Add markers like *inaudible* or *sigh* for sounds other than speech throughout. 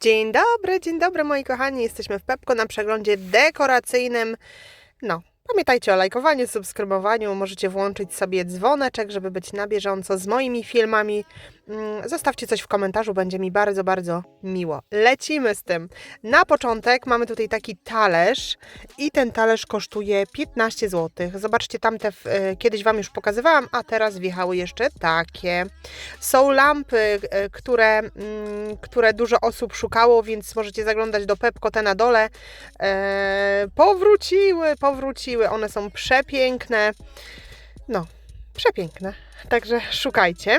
Dzień dobry, dzień dobry moi kochani. Jesteśmy w Pepko na przeglądzie dekoracyjnym. No, pamiętajcie o lajkowaniu, subskrybowaniu. Możecie włączyć sobie dzwoneczek, żeby być na bieżąco z moimi filmami. Mm, Zostawcie coś w komentarzu, będzie mi bardzo, bardzo miło. Lecimy z tym. Na początek mamy tutaj taki talerz i ten talerz kosztuje 15 zł. Zobaczcie, tamte e, kiedyś Wam już pokazywałam, a teraz wjechały jeszcze takie. Są lampy, e, które, mm, które dużo osób szukało, więc możecie zaglądać do Pepko, te na dole. E, powróciły, One są przepiękne. No, przepiękne. Także szukajcie.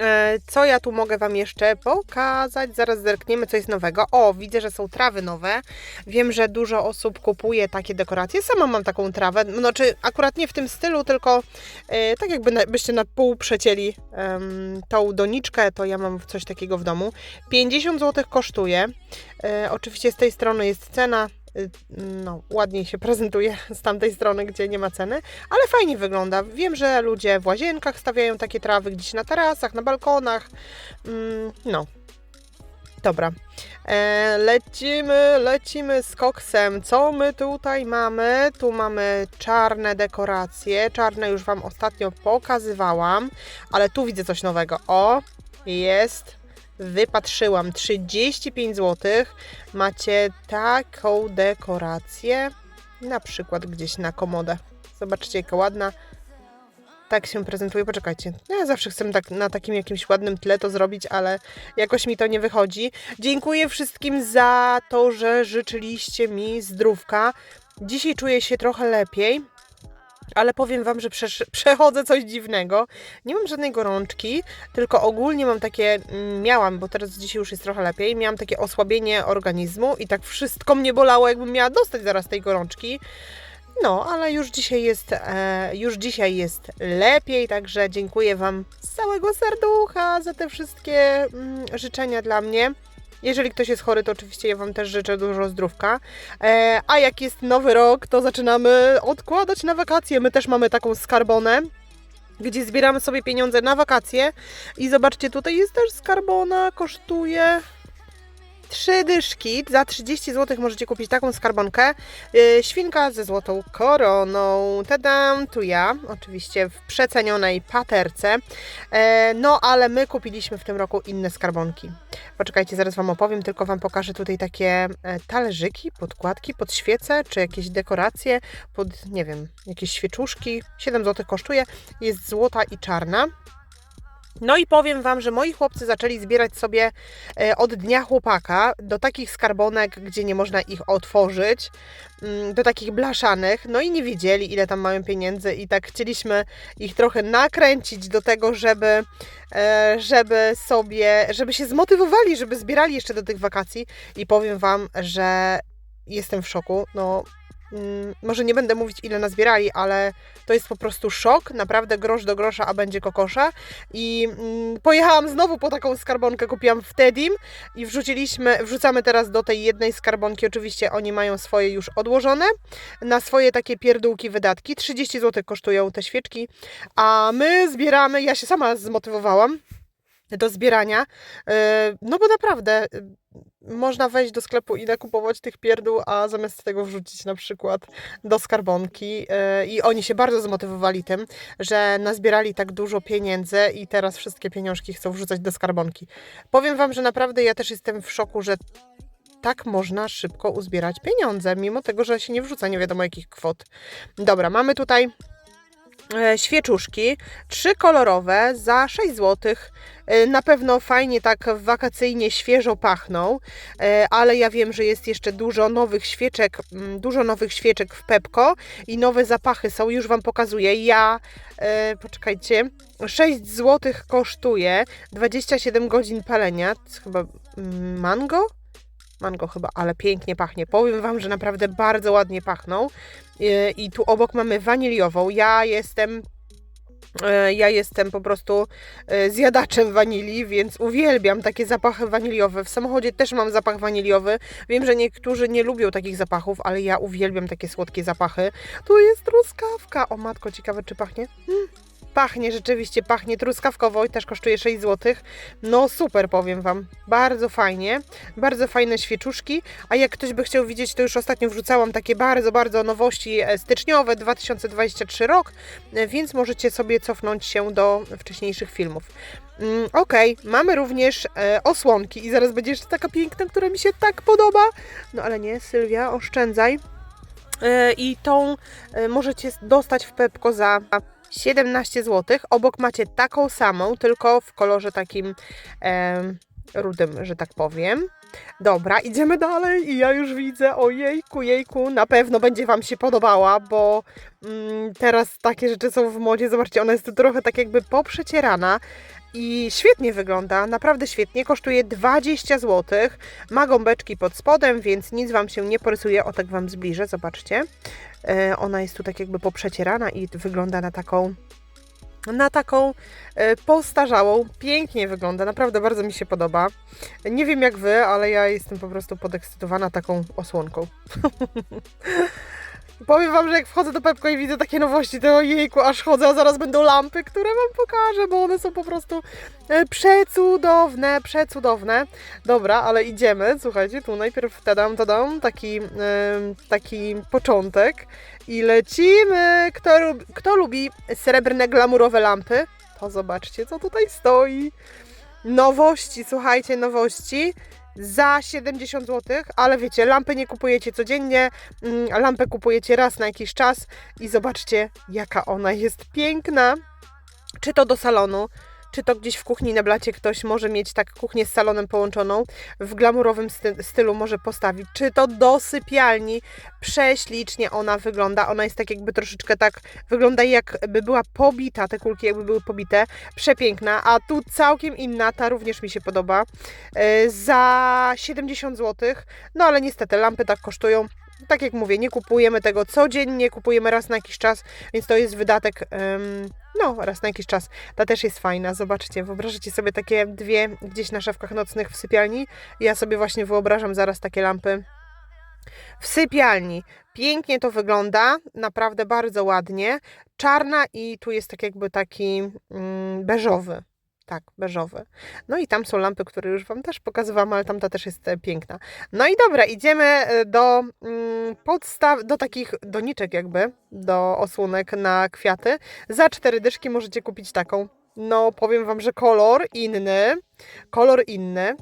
E, Co ja tu mogę Wam jeszcze pokazać? Zaraz zerkniemy, co jest nowego. O, widzę, że są trawy nowe. Wiem, że dużo osób kupuje takie dekoracje. Sama mam taką trawę. Znaczy, akurat nie w tym stylu, tylko e, tak jakby na, pół przecięli em, tą doniczkę, to ja mam coś takiego w domu. 50 zł kosztuje. E, oczywiście z tej strony jest cena. No, ładniej się prezentuje z tamtej strony, gdzie nie ma ceny, ale fajnie wygląda. Wiem, że ludzie w łazienkach stawiają takie trawy, gdzieś na tarasach, na balkonach. Mm, no. Dobra. E, lecimy, lecimy z koksem. Co my tutaj mamy? Tu mamy czarne dekoracje. Czarne już Wam ostatnio pokazywałam, ale tu widzę coś nowego. O, jest. Wypatrzyłam 35 zł. Macie taką dekorację, na przykład gdzieś na komodę. Zobaczcie, jaka ładna. Tak się prezentuje. Poczekajcie. Ja zawsze chcę tak, na takim jakimś ładnym tle to zrobić, ale jakoś mi to nie wychodzi. Dziękuję wszystkim za to, że życzyliście mi zdrówka. Dzisiaj czuję się trochę lepiej. Ale powiem Wam, że przechodzę coś dziwnego. Nie mam żadnej gorączki, tylko ogólnie mam takie, mm, miałam, bo teraz dzisiaj już jest trochę lepiej, miałam takie osłabienie organizmu i tak wszystko mnie bolało, jakbym miała dostać zaraz tej gorączki. No, ale już dzisiaj jest, e, już dzisiaj jest lepiej, także dziękuję Wam z całego serducha za te wszystkie mm, życzenia dla mnie. Jeżeli ktoś jest chory, to oczywiście ja Wam też życzę dużo zdrówka. E, a jak jest nowy rok, to zaczynamy odkładać na wakacje. My też mamy taką skarbonę, gdzie zbieramy sobie pieniądze na wakacje. I zobaczcie, tutaj jest też skarbona, kosztuje trzy dyszki. Za 30 zł możecie kupić taką skarbonkę. Yy, świnka ze złotą koroną. Tadam, tu ja, oczywiście w przecenionej paterce. E, no, ale my kupiliśmy w tym roku inne skarbonki. Poczekajcie, zaraz Wam opowiem, tylko Wam pokażę tutaj takie e, talerzyki, podkładki pod świece, czy jakieś dekoracje, pod, nie wiem, jakieś świeczuszki. 7 zł kosztuje, jest złota i czarna. No i powiem Wam, że moi chłopcy zaczęli zbierać sobie e, od dnia chłopaka do takich skarbonek, gdzie nie można ich otworzyć, mm, do takich blaszanych, no i nie wiedzieli, ile tam mają pieniędzy i tak chcieliśmy ich trochę nakręcić do tego, żeby, e, żeby sobie, żeby się zmotywowali, żeby zbierali jeszcze do tych wakacji. I powiem Wam, że jestem w szoku, no może nie będę mówić ile nazbierali, ale to jest po prostu szok, naprawdę grosz do grosza, a będzie kokosza. I mm, pojechałam znowu po taką skarbonkę, kupiłam w Tedim i wrzuciliśmy, wrzucamy teraz do tej jednej skarbonki, oczywiście oni mają swoje już odłożone, na swoje takie pierdółki wydatki, 30 zł kosztują te świeczki, a my zbieramy, ja się sama zmotywowałam do zbierania, yy, no bo naprawdę yy, można wejść do sklepu i nakupować tych pierdół, a zamiast tego wrzucić na przykład do skarbonki yy, i oni się bardzo zmotywowali tym, że nazbierali tak dużo pieniędzy i teraz wszystkie pieniążki chcą wrzucać do skarbonki. Powiem Wam, że naprawdę ja też jestem w szoku, że tak można szybko uzbierać pieniądze, mimo tego, że się nie wrzuca nie wiadomo jakich kwot. Dobra, mamy tutaj e, świeczuszki, trzy kolorowe za 6 zł. E, Na pewno fajnie tak wakacyjnie świeżo pachną, e, ale ja wiem, że jest jeszcze dużo nowych świeczek, mm, dużo nowych świeczek w Pepko i nowe zapachy są, już Wam pokazuję. Ja, e, poczekajcie, 6 zł kosztuje, 27 godzin palenia, chyba mm, mango? Mango chyba, ale pięknie pachnie. Powiem Wam, że naprawdę bardzo ładnie pachną. E, I tu obok mamy waniliową. Ja jestem E, Ja jestem po prostu e, zjadaczem wanilii, więc uwielbiam takie zapachy waniliowe. W samochodzie też mam zapach waniliowy. Wiem, że niektórzy nie lubią takich zapachów, ale ja uwielbiam takie słodkie zapachy. Tu jest truskawka. O matko, ciekawe czy pachnie. Mm, pachnie, rzeczywiście pachnie truskawkowo i też kosztuje 6 zł. No super, powiem Wam. Bardzo fajnie, bardzo fajne świeczuszki, a jak ktoś by chciał widzieć, to już ostatnio wrzucałam takie bardzo, bardzo nowości e, styczniowe, 2023 rok, e, więc możecie sobie cofnąć się do wcześniejszych filmów. Mm, Okej, mamy również e, osłonki i zaraz będzie jeszcze taka piękna, która mi się tak podoba. No ale nie, Sylwia, oszczędzaj. E, I tą e, możecie dostać w Pepko za 17 zł. Obok macie taką samą, tylko w kolorze takim em, rudym, że tak powiem. Dobra, idziemy dalej i ja już widzę, ojejku, jejku, na pewno będzie Wam się podobała, bo mm, teraz takie rzeczy są w modzie. Zobaczcie, ona jest trochę tak jakby poprzecierana i świetnie wygląda, naprawdę świetnie. Kosztuje 20 zł. Ma gąbeczki pod spodem, więc nic Wam się nie porysuje. O tak Wam zbliżę, zobaczcie. E, Ona jest tu tak jakby poprzecierana i wygląda na taką na taką e, postarzałą. Pięknie wygląda, naprawdę bardzo mi się podoba. Nie wiem jak Wy, ale ja jestem po prostu podekscytowana taką osłonką. *laughs* Powiem Wam, że jak wchodzę do Pepko i widzę takie nowości, to ojejku, aż chodzę, a zaraz będą lampy, które Wam pokażę, bo one są po prostu e, przecudowne, przecudowne. Dobra, ale idziemy, słuchajcie, tu najpierw tadam, tadam, taki, em, taki początek i lecimy. Kto, kto lubi srebrne, glamurowe lampy? To zobaczcie, co tutaj stoi. Nowości, słuchajcie, nowości za 70 zł, ale wiecie, lampy nie kupujecie codziennie, mm, lampę kupujecie raz na jakiś czas i zobaczcie, jaka ona jest piękna. Czy to do salonu, czy to gdzieś w kuchni na blacie ktoś może mieć tak kuchnię z salonem połączoną, w glamurowym sty- stylu może postawić, czy to do sypialni. Prześlicznie ona wygląda, ona jest tak jakby troszeczkę tak, wygląda jakby była pobita, te kulki jakby były pobite, przepiękna, a tu całkiem inna, ta również mi się podoba, e, za 70 zł, no ale niestety lampy tak kosztują. Tak jak mówię, nie kupujemy tego codziennie, kupujemy raz na jakiś czas, więc to jest wydatek, no raz na jakiś czas. Ta też jest fajna, zobaczcie, wyobrażacie sobie takie dwie gdzieś na szafkach nocnych w sypialni. Ja sobie właśnie wyobrażam zaraz takie lampy w sypialni. Pięknie to wygląda, naprawdę bardzo ładnie. Czarna i tu jest tak jakby taki mm, beżowy. Tak, beżowy. No i tam są lampy, które już Wam też pokazywałam, ale tamta też jest e, piękna. No i dobra, idziemy e, do mm, podstaw, do takich doniczek jakby, do osłonek na kwiaty. Za cztery dyszki możecie kupić taką. No, powiem Wam, że kolor inny, kolor inny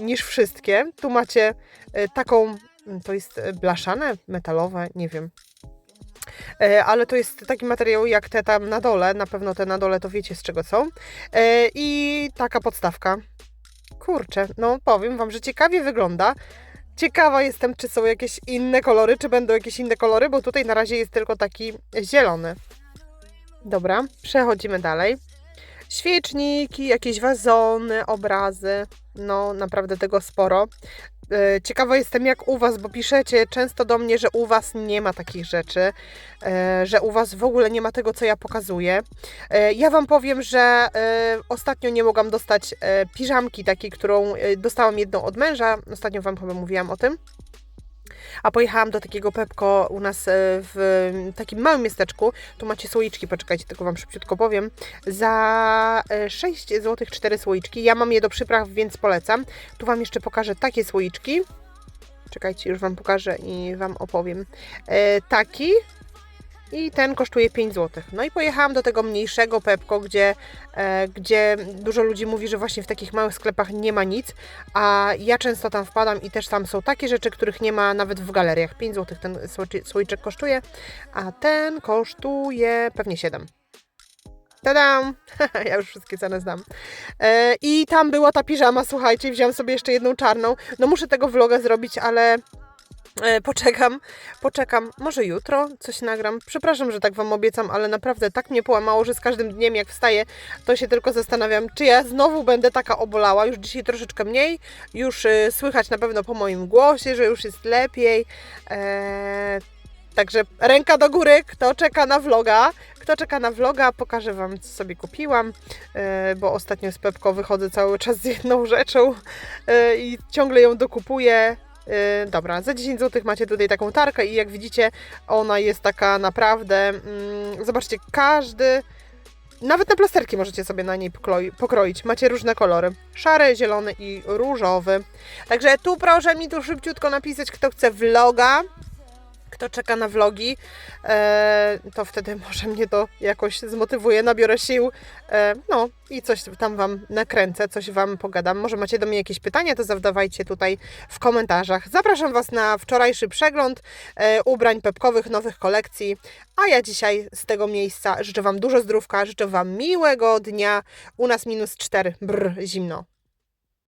niż wszystkie. Tu macie e, taką, mm, to jest blaszane, metalowe, nie wiem. E, Ale to jest taki materiał jak te tam na dole, na pewno te na dole to wiecie z czego są. E, I taka podstawka. Kurczę, no powiem Wam, że ciekawie wygląda. Ciekawa jestem, czy są jakieś inne kolory, czy będą jakieś inne kolory, bo tutaj na razie jest tylko taki zielony. Dobra, przechodzimy dalej. Świeczniki, jakieś wazony, obrazy. No, naprawdę tego sporo. E, Ciekawa jestem jak u Was, bo piszecie często do mnie, że u Was nie ma takich rzeczy, e, że u Was w ogóle nie ma tego, co ja pokazuję. E, Ja Wam powiem, że ostatnio nie mogłam dostać piżamki takiej, którą dostałam jedną od męża. Ostatnio Wam chyba mówiłam o tym. A pojechałam do takiego Pepko u nas e, w takim małym miasteczku. Tu macie słoiczki, poczekajcie, tylko Wam szybciutko powiem. Za e, 6 zł 4 słoiczki. Ja mam je do przypraw, więc polecam. Tu Wam jeszcze pokażę takie słoiczki. Czekajcie, już Wam pokażę i Wam opowiem. E, taki i ten kosztuje 5 zł. No i pojechałam do tego mniejszego Pepko, gdzie, e, gdzie dużo ludzi mówi, że właśnie w takich małych sklepach nie ma nic, a ja często tam wpadam i też tam są takie rzeczy, których nie ma nawet w galeriach. 5 zł ten słoiczek kosztuje, a ten kosztuje pewnie 7. Tadam! *laughs* ja już wszystkie ceny znam. E, I tam była ta piżama, słuchajcie, wziąłem sobie jeszcze jedną czarną. No muszę tego vloga zrobić, ale poczekam, poczekam. Może jutro coś nagram. Przepraszam, że tak Wam obiecam, ale naprawdę tak mnie połamało, że z każdym dniem jak wstaję, to się tylko zastanawiam, czy ja znowu będę taka obolała. Już dzisiaj troszeczkę mniej, już e, słychać na pewno po moim głosie, że już jest lepiej. E, Także ręka do góry, kto czeka na vloga. Kto czeka na vloga, pokażę Wam, co sobie kupiłam, e, bo ostatnio z Pepko wychodzę cały czas z jedną rzeczą e, i ciągle ją dokupuję. E, Dobra, za 10 zł macie tutaj taką tarkę i jak widzicie, ona jest taka naprawdę. mm, Zobaczcie, każdy Nawet na plasterki możecie sobie na niej pokroi- pokroić. Macie różne kolory. Szary, zielony i różowy. Także tu proszę mi tu szybciutko napisać, kto chce vloga. Kto czeka na vlogi, e, to wtedy może mnie to jakoś zmotywuje, nabiorę sił. E, no i coś tam Wam nakręcę, coś Wam pogadam. Może macie do mnie jakieś pytania, to zadawajcie tutaj w komentarzach. Zapraszam Was na wczorajszy przegląd e, ubrań pepkowych, nowych kolekcji. A ja dzisiaj z tego miejsca życzę Wam dużo zdrówka, życzę Wam miłego dnia. U nas minus 4, brr, zimno.